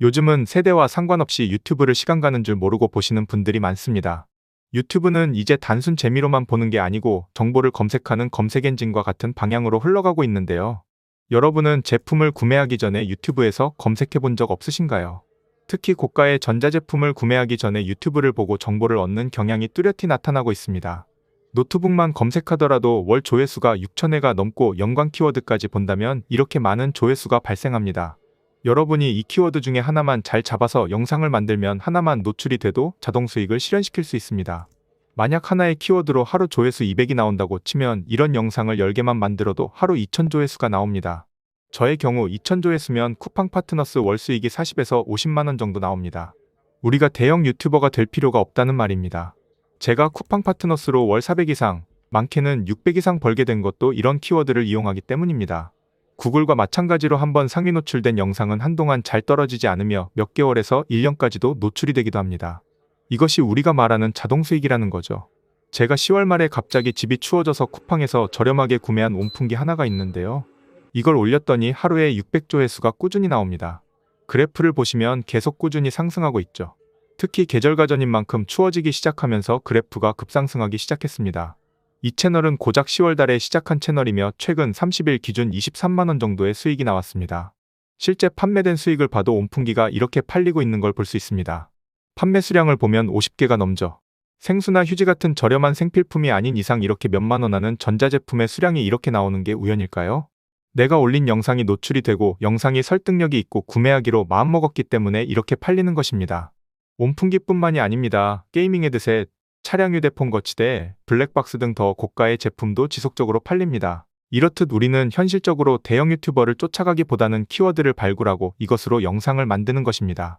요즘은 세대와 상관없이 유튜브를 시간 가는 줄 모르고 보시는 분들이 많습니다. 유튜브는 이제 단순 재미로만 보는 게 아니고 정보를 검색하는 검색 엔진과 같은 방향으로 흘러가고 있는데요. 여러분은 제품을 구매하기 전에 유튜브에서 검색해 본 적 없으신가요? 특히 고가의 전자제품을 구매하기 전에 유튜브를 보고 정보를 얻는 경향이 뚜렷이 나타나고 있습니다. 노트북만 검색하더라도 월 조회수가 6천회가 넘고 연관 키워드까지 본다면 이렇게 많은 조회수가 발생합니다. 여러분이 이 키워드 중에 하나만 잘 잡아서 영상을 만들면 하나만 노출이 돼도 자동 수익을 실현시킬 수 있습니다. 만약 하나의 키워드로 하루 조회수 200이 나온다고 치면 이런 영상을 10개만 만들어도 하루 2000 조회수가 나옵니다. 저의 경우 2000 조회수면 쿠팡 파트너스 월 수익이 40에서 50만원 정도 나옵니다. 우리가 대형 유튜버가 될 필요가 없다는 말입니다. 제가 쿠팡 파트너스로 월 400 이상, 많게는 600 이상 벌게 된 것도 이런 키워드를 이용하기 때문입니다. 구글과 마찬가지로 한번 상위 노출된 영상은 한동안 잘 떨어지지 않으며 몇 개월에서 1년까지도 노출이 되기도 합니다. 이것이 우리가 말하는 자동 수익이라는 거죠. 제가 10월 말에 갑자기 집이 추워져서 쿠팡에서 저렴하게 구매한 온풍기 하나가 있는데요. 이걸 올렸더니 하루에 600조 회수가 꾸준히 나옵니다. 그래프를 보시면 계속 꾸준히 상승하고 있죠. 특히 계절가 전인 만큼 추워지기 시작하면서 그래프가 급상승하기 시작했습니다. 이 채널은 고작 10월 달에 시작한 채널이며 최근 30일 기준 23만원 정도의 수익이 나왔습니다. 실제 판매된 수익을 봐도 온풍기가 이렇게 팔리고 있는 걸 볼 수 있습니다. 판매 수량을 보면 50개가 넘죠. 생수나 휴지 같은 저렴한 생필품이 아닌 이상 이렇게 몇만 원 하는 전자제품의 수량이 이렇게 나오는 게 우연일까요? 내가 올린 영상이 노출이 되고 영상이 설득력이 있고 구매하기로 마음먹었기 때문에 이렇게 팔리는 것입니다. 온풍기뿐만이 아닙니다. 게이밍 헤드셋, 차량 휴대폰 거치대, 블랙박스 등 더 고가의 제품도 지속적으로 팔립니다. 이렇듯 우리는 현실적으로 대형 유튜버를 쫓아가기보다는 키워드를 발굴하고 이것으로 영상을 만드는 것입니다.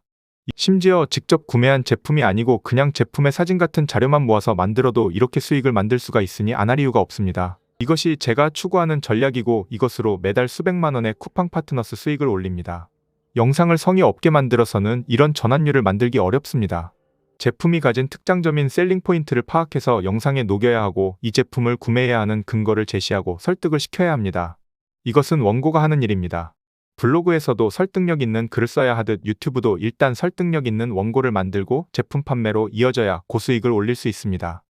심지어 직접 구매한 제품이 아니고 그냥 제품의 사진 같은 자료만 모아서 만들어도 이렇게 수익을 만들 수가 있으니 안 할 이유가 없습니다. 이것이 제가 추구하는 전략이고 이것으로 매달 수백만 원의 쿠팡 파트너스 수익을 올립니다. 영상을 성의 없게 만들어서는 이런 전환율을 만들기 어렵습니다. 제품이 가진 특장점인 셀링 포인트를 파악해서 영상에 녹여야 하고 이 제품을 구매해야 하는 근거를 제시하고 설득을 시켜야 합니다. 이것은 원고가 하는 일입니다. 블로그에서도 설득력 있는 글을 써야 하듯 유튜브도 일단 설득력 있는 원고를 만들고 제품 판매로 이어져야 고수익을 올릴 수 있습니다.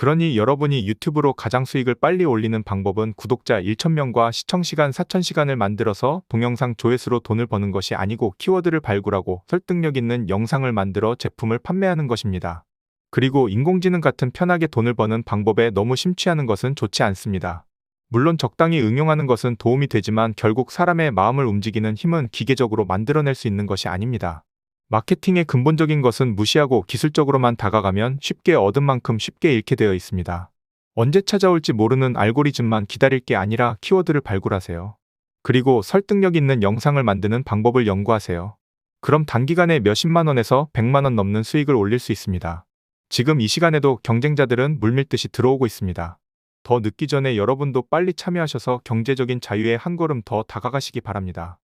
그러니 여러분이 유튜브로 가장 수익을 빨리 올리는 방법은 구독자 1,000명과 시청시간 4,000시간을 만들어서 동영상 조회수로 돈을 버는 것이 아니고 키워드를 발굴하고 설득력 있는 영상을 만들어 제품을 판매하는 것입니다. 그리고 인공지능 같은 편하게 돈을 버는 방법에 너무 심취하는 것은 좋지 않습니다. 물론 적당히 응용하는 것은 도움이 되지만 결국 사람의 마음을 움직이는 힘은 기계적으로 만들어낼 수 있는 것이 아닙니다. 마케팅의 근본적인 것은 무시하고 기술적으로만 다가가면 쉽게 얻은 만큼 쉽게 잃게 되어 있습니다. 언제 찾아올지 모르는 알고리즘만 기다릴 게 아니라 키워드를 발굴하세요. 그리고 설득력 있는 영상을 만드는 방법을 연구하세요. 그럼 단기간에 몇십만 원에서 백만 원 넘는 수익을 올릴 수 있습니다. 지금 이 시간에도 경쟁자들은 물밀듯이 들어오고 있습니다. 더 늦기 전에 여러분도 빨리 참여하셔서 경제적인 자유에 한 걸음 더 다가가시기 바랍니다.